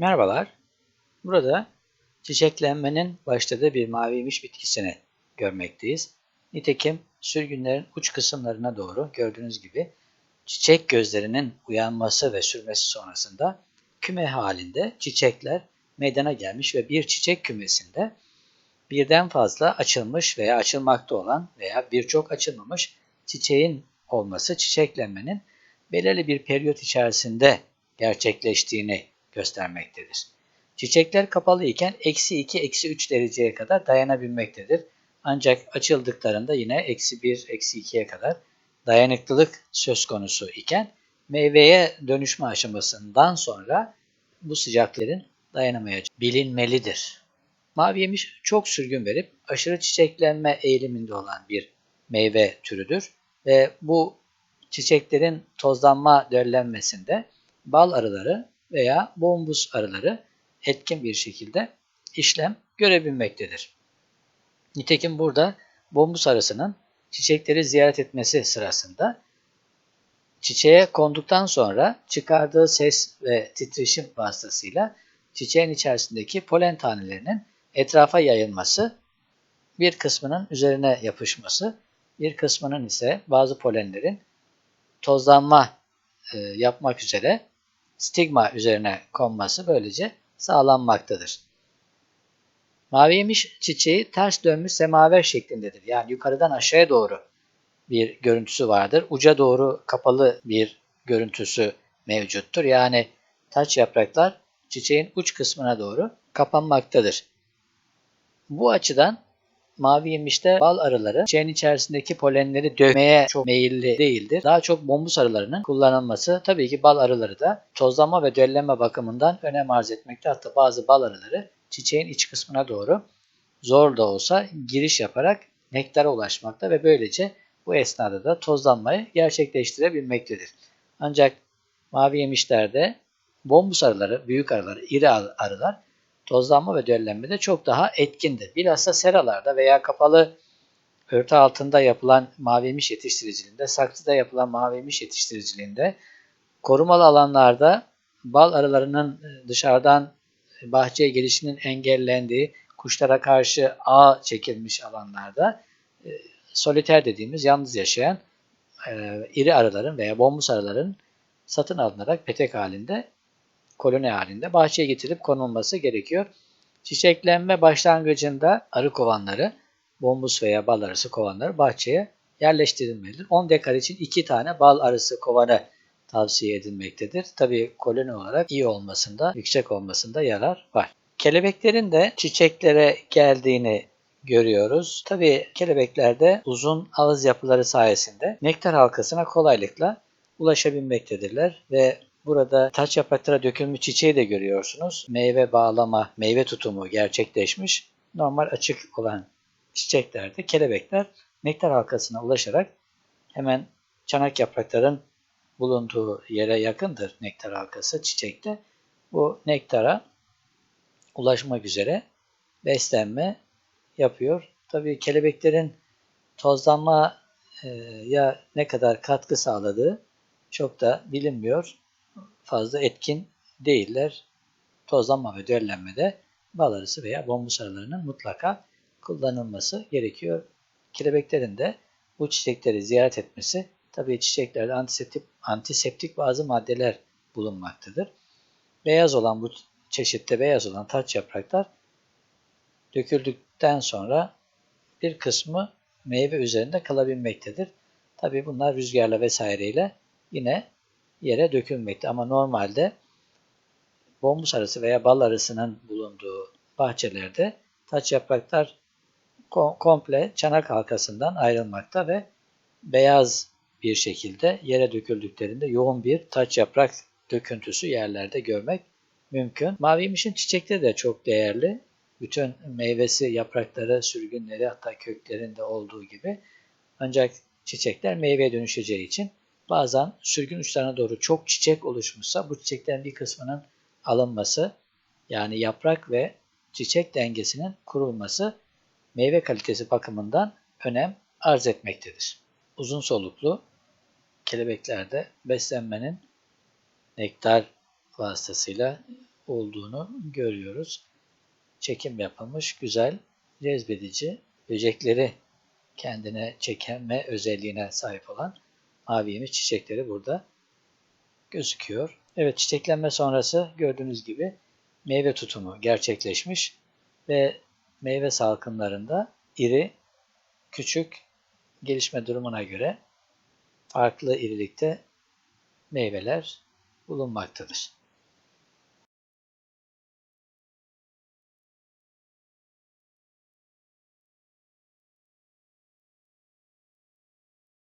Merhabalar. Burada çiçeklenmenin başladığı bir maviymiş bitkisini görmekteyiz. Nitekim sürgünlerin uç kısımlarına doğru gördüğünüz gibi çiçek gözlerinin uyanması ve sürmesi sonrasında küme halinde çiçekler meydana gelmiş ve bir çiçek kümesinde birden fazla açılmış veya açılmakta olan veya birçok açılmamış çiçeğin olması çiçeklenmenin belirli bir periyot içerisinde gerçekleştiğini göstermektedir. Çiçekler kapalı iken eksi 2, eksi 3 dereceye kadar dayanabilmektedir. Ancak açıldıklarında yine eksi 1, eksi 2'ye kadar dayanıklılık söz konusu iken meyveye dönüşme aşamasından sonra bu sıcakların dayanamayacağı bilinmelidir. Mavi yemiş çok sürgün verip aşırı çiçeklenme eğiliminde olan bir meyve türüdür ve bu çiçeklerin tozlanma döllenmesinde bal arıları veya bombus arıları etkin bir şekilde işlem görebilmektedir. Nitekim burada bombus arısının çiçekleri ziyaret etmesi sırasında çiçeğe konduktan sonra çıkardığı ses ve titreşim vasıtasıyla çiçeğin içerisindeki polen tanelerinin etrafa yayılması, bir kısmının üzerine yapışması, bir kısmının ise bazı polenlerin tozlanma e, yapmak üzere stigma üzerine konması böylece sağlanmaktadır. Mavi yemiş çiçeği ters dönmüş semaver şeklindedir. Yani yukarıdan aşağıya doğru bir görüntüsü vardır. Uca doğru kapalı bir görüntüsü mevcuttur. Yani taç yapraklar çiçeğin uç kısmına doğru kapanmaktadır. Bu açıdan mavi yemişte bal arıları çiçeğin içerisindeki polenleri dövmeye çok meyilli değildir. Daha çok bombus arılarının kullanılması tabii ki bal arıları da tozlama ve döllenme bakımından önem arz etmekte. Hatta bazı bal arıları çiçeğin iç kısmına doğru zor da olsa giriş yaparak nektara ulaşmakta ve böylece bu esnada da tozlanmayı gerçekleştirebilmektedir. Ancak mavi yemişlerde bombus arıları, büyük arılar, iri arılar tozlanma ve döllenmede çok daha etkindir. Bilhassa seralarda veya kapalı örtü altında yapılan mavimiş yetiştiriciliğinde, saksıda yapılan mavimiş yetiştiriciliğinde, korumalı alanlarda bal arılarının dışarıdan bahçeye gelişinin engellendiği, kuşlara karşı ağ çekilmiş alanlarda e, soliter dediğimiz yalnız yaşayan e, iri arıların veya bombus arıların satın alınarak petek halinde koloni halinde bahçeye getirip konulması gerekiyor. Çiçeklenme başlangıcında arı kovanları, bombus veya bal arısı kovanları bahçeye yerleştirilmelidir. 10 dekar için 2 tane bal arısı kovanı tavsiye edilmektedir. Tabi koloni olarak iyi olmasında, yüksek olmasında yarar var. Kelebeklerin de çiçeklere geldiğini görüyoruz. Tabi kelebeklerde uzun ağız yapıları sayesinde nektar halkasına kolaylıkla ulaşabilmektedirler ve Burada taç yapraklara dökülmüş çiçeği de görüyorsunuz. Meyve bağlama, meyve tutumu gerçekleşmiş. Normal açık olan çiçeklerde kelebekler nektar halkasına ulaşarak hemen çanak yaprakların bulunduğu yere yakındır nektar halkası çiçekte. Bu nektara ulaşmak üzere beslenme yapıyor. Tabii kelebeklerin tozlanma ya ne kadar katkı sağladığı çok da bilinmiyor fazla etkin değiller. Tozlanma ve döllenmede bal arısı veya bombus arılarının mutlaka kullanılması gerekiyor. Kelebeklerin de bu çiçekleri ziyaret etmesi, tabii çiçeklerde antiseptik, antiseptik bazı maddeler bulunmaktadır. Beyaz olan bu çeşitte beyaz olan taç yapraklar döküldükten sonra bir kısmı meyve üzerinde kalabilmektedir. Tabii bunlar rüzgarla vesaireyle yine yere dökülmekte. Ama normalde bombus arısı veya bal arısının bulunduğu bahçelerde taç yapraklar komple çanak halkasından ayrılmakta ve beyaz bir şekilde yere döküldüklerinde yoğun bir taç yaprak döküntüsü yerlerde görmek mümkün. Mavimişin çiçekleri de çok değerli. Bütün meyvesi, yaprakları, sürgünleri hatta köklerinde olduğu gibi. Ancak çiçekler meyveye dönüşeceği için Bazen sürgün uçlarına doğru çok çiçek oluşmuşsa bu çiçeklerin bir kısmının alınması yani yaprak ve çiçek dengesinin kurulması meyve kalitesi bakımından önem arz etmektedir. Uzun soluklu kelebeklerde beslenmenin nektar vasıtasıyla olduğunu görüyoruz. Çekim yapılmış, güzel, cezbedici, böcekleri kendine çekeme özelliğine sahip olan mavi yemiş çiçekleri burada gözüküyor. Evet çiçeklenme sonrası gördüğünüz gibi meyve tutumu gerçekleşmiş ve meyve salkımlarında iri, küçük gelişme durumuna göre farklı irilikte meyveler bulunmaktadır.